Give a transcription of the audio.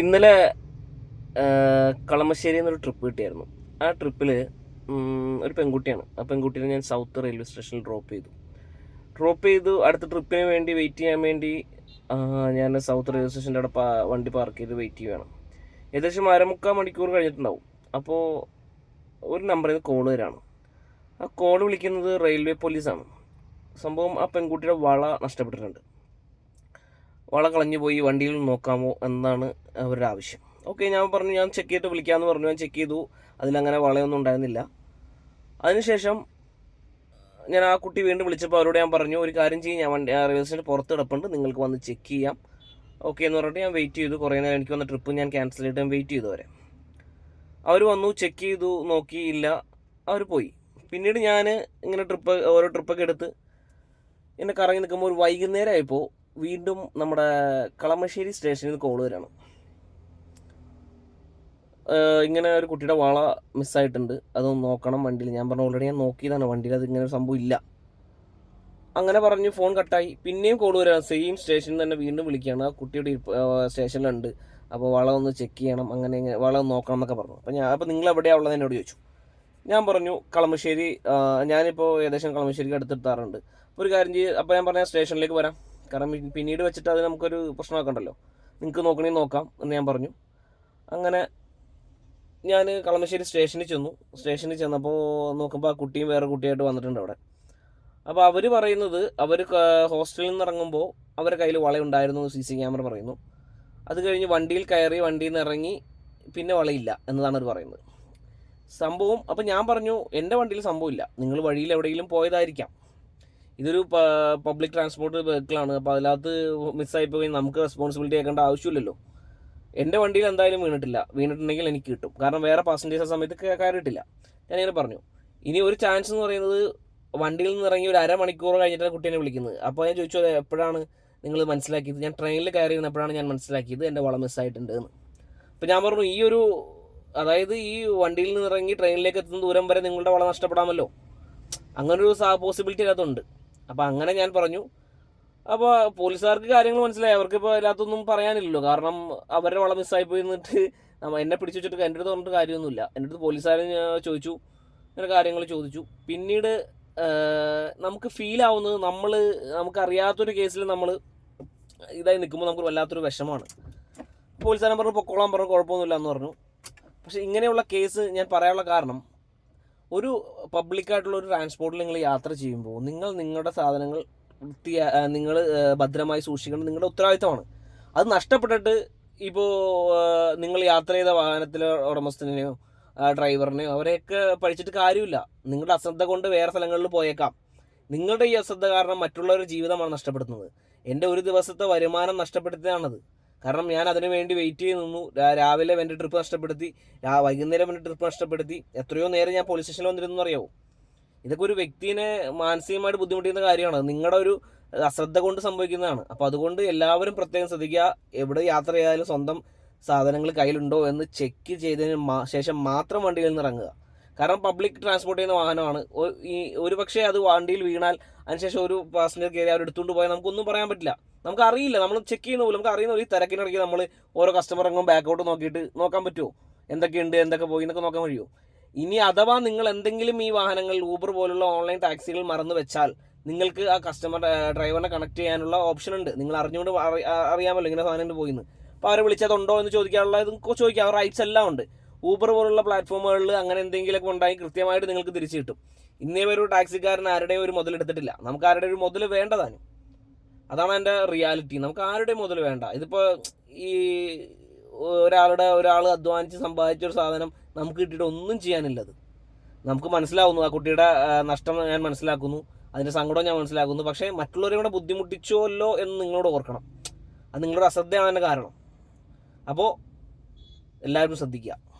ഇന്നലെ കളമശ്ശേരി എന്നൊരു ട്രിപ്പ് കിട്ടിയായിരുന്നു. ആ ട്രിപ്പിൽ ഒരു പെൺകുട്ടിയാണ്. ആ പെൺകുട്ടീനെ ഞാൻ സൗത്ത് റെയിൽവേ സ്റ്റേഷനിൽ ഡ്രോപ്പ് ചെയ്തു. ഡ്രോപ്പ് ചെയ്തു. അടുത്ത ട്രിപ്പിന് വേണ്ടി വെയിറ്റ് ചെയ്യാൻ വേണ്ടി ഞാൻ സൗത്ത് റെയിൽവേ സ്റ്റേഷന്റെ അവിടെ വണ്ടി പാർക്ക് ചെയ്ത് വെയിറ്റ് ചെയ്യുകയാണ് ഏകദേശം അരമുക്കാൽ മണിക്കൂർ കഴിഞ്ഞിട്ടുണ്ടാവും. അപ്പോൾ ഒരു നമ്പറിൽ നിന്ന് കോൾ വരാണ്. ആ കോൾ വിളിക്കുന്നത് റെയിൽവേ പോലീസാണ് സംഭവം ആ പെൺകുട്ടിയുടെ വള നഷ്ടപ്പെട്ടിട്ടുണ്ട്. വള കളഞ്ഞു പോയി വണ്ടിയിൽ നോക്കാമോ എന്നാണ് അവരുടെ ആവശ്യം ഓക്കെ ഞാൻ പറഞ്ഞു ഞാൻ ചെക്ക് ചെയ്തിട്ട് വിളിക്കാമെന്ന് പറഞ്ഞു. ഞാൻ ചെക്ക് ചെയ്തു. അതിലങ്ങനെ വളയൊന്നും ഉണ്ടായിരുന്നില്ല. അതിനുശേഷം ഞാൻ ആ കുട്ടി വീണ്ടും വിളിച്ചപ്പോൾ അവരോട് ഞാൻ പറഞ്ഞു ഒരു കാര്യം ചെയ്യും ഞാൻ വണ്ടി റെയിൽവേ സ്റ്റേഷന്റെ പുറത്ത് കിടപ്പുണ്ട് നിങ്ങൾക്ക് വന്ന് ചെക്ക് ചെയ്യാം. ഓക്കെ എന്ന് പറഞ്ഞിട്ട് ഞാൻ വെയിറ്റ് ചെയ്തു. കുറേ നേരം എനിക്ക് വന്ന ട്രിപ്പ് ഞാൻ ക്യാൻസൽ ചെയ്തിട്ട് ഞാൻ വെയിറ്റ് ചെയ്തു വരെ അവർ വന്നു ചെക്ക് ചെയ്തു നോക്കി ഇല്ല. അവർ പോയി. പിന്നീട് ഞാൻ ഇങ്ങനെ ട്രിപ്പ് ഓരോ ട്രിപ്പൊക്കെ എടുത്ത് എന്നെ കറങ്ങി നിൽക്കുമ്പോൾ ഒരു വൈകുന്നേരം ആയപ്പോൾ വീണ്ടും നമ്മുടെ കളമശ്ശേരി സ്റ്റേഷനിൽ നിന്ന് കോൾ വരാണ് ഇങ്ങനെ ഒരു കുട്ടിയുടെ വള മിസ്സായിട്ടുണ്ട് അതൊന്ന് നോക്കണം വണ്ടിയിൽ. ഞാൻ പറഞ്ഞു ഓൾറെഡി ഞാൻ നോക്കിയതാണ് വണ്ടിയിൽ. അത് ഇങ്ങനെ ഒരു സംഭവം ഇല്ല. അങ്ങനെ പറഞ്ഞ് ഫോൺ കട്ടായി പിന്നെയും കോൾ വരാം. സെയിം സ്റ്റേഷനിൽ തന്നെ വീണ്ടും വിളിക്കുകയാണ്. ആ കുട്ടിയുടെ സ്റ്റേഷനിലുണ്ട്. അപ്പോൾ വള ഒന്ന് ചെക്ക് ചെയ്യണം. അങ്ങനെ ഇങ്ങനെ വള ഒന്ന് നോക്കണം എന്നൊക്കെ പറഞ്ഞു. അപ്പോൾ ഞാൻ അപ്പോൾ നിങ്ങൾ എവിടെയാണ് ഉള്ളത് എന്നോട് ചോദിച്ചു. ഞാൻ പറഞ്ഞു കളമശ്ശേരി ഞാനിപ്പോൾ ഏകദേശം കളമശ്ശേരിക്ക് അടുത്തെത്താറുണ്ട്. അപ്പോൾ ഒരു കാര്യം ചെയ്ത് അപ്പോൾ ഞാൻ പറഞ്ഞ സ്റ്റേഷനിലേക്ക് വരാം. കാരണം പിന്നീട് വെച്ചിട്ട് അത് നമുക്കൊരു പ്രശ്നമാക്കണ്ടല്ലോ. നിങ്ങൾക്ക് നോക്കണേ നോക്കാം എന്ന് ഞാൻ പറഞ്ഞു. അങ്ങനെ ഞാൻ കളമശ്ശേരി സ്റ്റേഷനിൽ ചെന്നു. സ്റ്റേഷനിൽ ചെന്നപ്പോൾ നോക്കുമ്പോൾ ആ കുട്ടിയും വേറെ കുട്ടിയായിട്ട് വന്നിട്ടുണ്ട് അവിടെ. അപ്പോൾ അവർ പറയുന്നത് അവർ ഹോസ്റ്റലിൽ നിന്ന് ഇറങ്ങുമ്പോൾ അവരുടെ കയ്യിൽ വളയുണ്ടായിരുന്നു സി സി ക്യാമറ പറയുന്നു. അത് കഴിഞ്ഞ് വണ്ടിയിൽ കയറി വണ്ടിയിൽ നിന്ന് ഇറങ്ങി പിന്നെ വളയില്ല എന്നതാണ് അവർ പറയുന്നത്. സംഭവം അപ്പോൾ ഞാൻ പറഞ്ഞു എന്റെ വണ്ടിയിൽ സംഭവമില്ല നിങ്ങൾ വഴിയിൽ എവിടെയെങ്കിലും പോയതായിരിക്കാം. ഇതൊരു പബ്ലിക് ട്രാൻസ്പോർട്ട് വെഹിക്കിളാണ് അപ്പോൾ അതിനകത്ത് മിസ്സായി പോയി നമുക്ക് റെസ്പോൺസിബിലിറ്റി ആക്കേണ്ട ആവശ്യമില്ലല്ലോ. എന്റെ വണ്ടിയിൽ എന്തായാലും വീണിട്ടില്ല. വീണിട്ടുണ്ടെങ്കിൽ എനിക്ക് കിട്ടും. കാരണം വേറെ പാസഞ്ചേഴ്സ് ആ സമയത്ത് കയറിയിട്ടില്ല. ഞാനിങ്ങനെ പറഞ്ഞു. ഇനി ഒരു ചാൻസ് എന്ന് പറയുന്നത് വണ്ടിയിൽ നിന്ന് ഇറങ്ങി ഒരു അരമണിക്കൂർ കഴിഞ്ഞിട്ടാണ് കുട്ടീനെ വിളിക്കുന്നത്. അപ്പോൾ ഞാൻ ചോദിച്ചു എപ്പോഴാണ് നിങ്ങൾ മനസ്സിലാക്കിയത്? ഞാൻ ട്രെയിനിൽ കയറി ഇരുന്നപ്പോഴാണ് ഞാൻ മനസ്സിലാക്കിയത്? എന്റെ വളം മിസ്സായിട്ടുണ്ട് എന്ന് അപ്പോൾ ഞാൻ പറഞ്ഞു ഈ ഒരു അതായത് ഈ വണ്ടിയിൽ നിന്ന് ഇറങ്ങി ട്രെയിനിലേക്ക് എത്തുന്ന ദൂരം വരെ നിങ്ങളുടെ വളം നഷ്ടപ്പെടാമല്ലോ. അങ്ങനൊരു പോസിബിലിറ്റി അതിനകത്തുണ്ട്. അപ്പോൾ അങ്ങനെ ഞാൻ പറഞ്ഞു. അപ്പോൾ പോലീസുകാർക്ക് കാര്യങ്ങൾ മനസ്സിലായി. അവർക്ക് ഇപ്പോൾ അതിനകത്തൊന്നും പറയാനില്ലല്ലോ. കാരണം അവരുടെ വളം മിസ്സായി പോയി എന്നിട്ട് എന്നെ പിടിച്ചു വെച്ചിട്ട് എന്റെ അടുത്ത് പറഞ്ഞിട്ട് കാര്യമൊന്നുമില്ല. എന്റെ അടുത്ത് പോലീസുകാരൻ ഞാൻ ചോദിച്ചു. ഇങ്ങനെ കാര്യങ്ങൾ ചോദിച്ചു. പിന്നീട് നമുക്ക് ഫീൽ ആവുന്നത് നമ്മൾ നമുക്കറിയാത്തൊരു കേസിൽ നമ്മൾ ഇതായി നിൽക്കുമ്പോൾ നമുക്ക് വല്ലാത്തൊരു വിഷമമാണ് പോലീസുകാരൻ പറഞ്ഞു പൊക്കോളാൻ പറഞ്ഞു കുഴപ്പമൊന്നുമില്ല എന്ന് പറഞ്ഞു. പക്ഷേ ഇങ്ങനെയുള്ള കേസ് ഞാൻ പറയാനുള്ള കാരണം ഒരു പബ്ലിക്കായിട്ടുള്ള ഒരു ട്രാൻസ്പോർട്ടിൽ നിങ്ങൾ യാത്ര ചെയ്യുമ്പോൾ നിങ്ങൾ നിങ്ങളുടെ സാധനങ്ങൾ വൃത്തി നിങ്ങൾ ഭദ്രമായി സൂക്ഷിക്കേണ്ടത് നിങ്ങളുടെ ഉത്തരവാദിത്തമാണ്. അത് നഷ്ടപ്പെട്ടിട്ട് ഇപ്പോൾ നിങ്ങൾ യാത്ര ചെയ്ത വാഹനത്തിലെ ഉടമസ്ഥനെയോ ഡ്രൈവറിനെയോ അവരെയൊക്കെ പഠിച്ചിട്ട് കാര്യമില്ല. നിങ്ങളുടെ അശ്രദ്ധ കൊണ്ട് വേറെ സ്ഥലങ്ങളിൽ പോയേക്കാം. നിങ്ങളുടെ ഈ അശ്രദ്ധ കാരണം മറ്റുള്ളവരുടെ ജീവിതമാണ് നഷ്ടപ്പെടുന്നത് എന്റെ ഒരു ദിവസത്തെ വരുമാനം നഷ്ടപ്പെടുത്തിയതാണത്. കാരണം ഞാൻ അതിനു വേണ്ടി വെയിറ്റ് ചെയ്ത് നിന്നു. രാവിലെ എന്റെ ട്രിപ്പ് നഷ്ടപ്പെടുത്തി. വൈകുന്നേരം എന്റെ ട്രിപ്പ് നഷ്ടപ്പെടുത്തി. എത്രയോ നേരം ഞാൻ പോലീസ് സ്റ്റേഷനിൽ വന്നിരുന്നു അറിയാവോ ഇതൊക്കെ ഒരു വ്യക്തിനെ മാനസികമായിട്ട് ബുദ്ധിമുട്ടിക്കുന്ന കാര്യമാണ്. നിങ്ങളുടെ ഒരു അശ്രദ്ധ കൊണ്ട് സംഭവിക്കുന്നതാണ്. അപ്പോൾ അതുകൊണ്ട് എല്ലാവരും പ്രത്യേകം ശ്രദ്ധിക്കുക. എവിടെ യാത്ര ചെയ്താലും സ്വന്തം സാധനങ്ങൾ കയ്യിലുണ്ടോ എന്ന് ചെക്ക് ചെയ്തതിന് ശേഷം മാത്രം വണ്ടിയിൽ നിന്ന് ഇറങ്ങുക. കാരണം പബ്ലിക് ട്രാൻസ്പോർട്ട് ചെയ്യുന്ന വാഹനമാണ്. ഈ ഒരു പക്ഷേ അത് വണ്ടിയിൽ വീണാൽ അതിനുശേഷം ഒരു പാസഞ്ചർ കയറി അവർ എടുത്തുകൊണ്ട് പോയാൽ നമുക്കൊന്നും പറയാൻ പറ്റില്ല. നമുക്ക് അറിയില്ല നമ്മൾ ചെക്ക് ചെയ്യുന്ന പോലും നമുക്ക് അറിയുന്ന ഒരു തിരക്കിനിടയ്ക്ക് നമ്മൾ ഓരോ കസ്റ്റമർ അംഗം ബാക്കോട്ട് നോക്കിയിട്ട് നോക്കാൻ പറ്റുമോ എന്തൊക്കെയുണ്ട് എന്തൊക്കെ പോയി എന്നൊക്കെ നോക്കാൻ കഴിയുമോ ഇനി അഥവാ നിങ്ങൾ എന്തെങ്കിലും ഈ വാഹനങ്ങൾ ഊബർ പോലുള്ള ഓൺലൈൻ ടാക്സികൾ മറന്നു വെച്ചാൽ നിങ്ങൾക്ക് ആ കസ്റ്റമർ ഡ്രൈവറിനെ കണക്ട് ചെയ്യാനുള്ള ഓപ്ഷൻ ഉണ്ട്. നിങ്ങൾ അറിഞ്ഞുകൊണ്ട് അറിയാമല്ലോ ഇങ്ങനെ സാധനം പോയിന്ന്. അപ്പോൾ അവരെ വിളിച്ചതുണ്ടോ എന്ന് ചോദിക്കാനുള്ള ഇത് ചോദിക്കാം. റൈറ്റ്സ് എല്ലാം ഉണ്ട്. ഊബർ പോലുള്ള പ്ലാറ്റ്ഫോമുകളിൽ അങ്ങനെ എന്തെങ്കിലുമൊക്കെ ഉണ്ടായി കൃത്യമായിട്ട് നിങ്ങൾക്ക് തിരിച്ചു കിട്ടും. ഇന്നേ ഒരു ടാക്സിക്കാരൻ ആരുടെയും ഒരു മുതലെടുത്തിട്ടില്ല. നമുക്ക് ആരുടെ ഒരു മുതൽ വേണ്ടതാണ്. അതാണ് എന്റെ റിയാലിറ്റി നമുക്ക് ആരുടെയും മുതൽ വേണ്ട? ഇതിപ്പോൾ ഈ ഒരാളുടെ ഒരാൾ അധ്വാനിച്ച് സമ്പാദിച്ച ഒരു സാധനം നമുക്ക് കിട്ടിയിട്ട് ഒന്നും ചെയ്യാനില്ലത് നമുക്ക് മനസ്സിലാവുന്നു ആ കുട്ടിയുടെ നഷ്ടം ഞാൻ മനസ്സിലാക്കുന്നു അതിന്റെ സങ്കടം ഞാൻ മനസ്സിലാക്കുന്നു പക്ഷേ മറ്റുള്ളവരെ കൂടെ ബുദ്ധിമുട്ടിച്ചോല്ലോ എന്ന് നിങ്ങളോട് ഓർക്കണം. അത് നിങ്ങളുടെ അശ്രദ്ധയാണ് കാരണം. അപ്പോൾ എല്ലാവരും ശ്രദ്ധിക്കുക.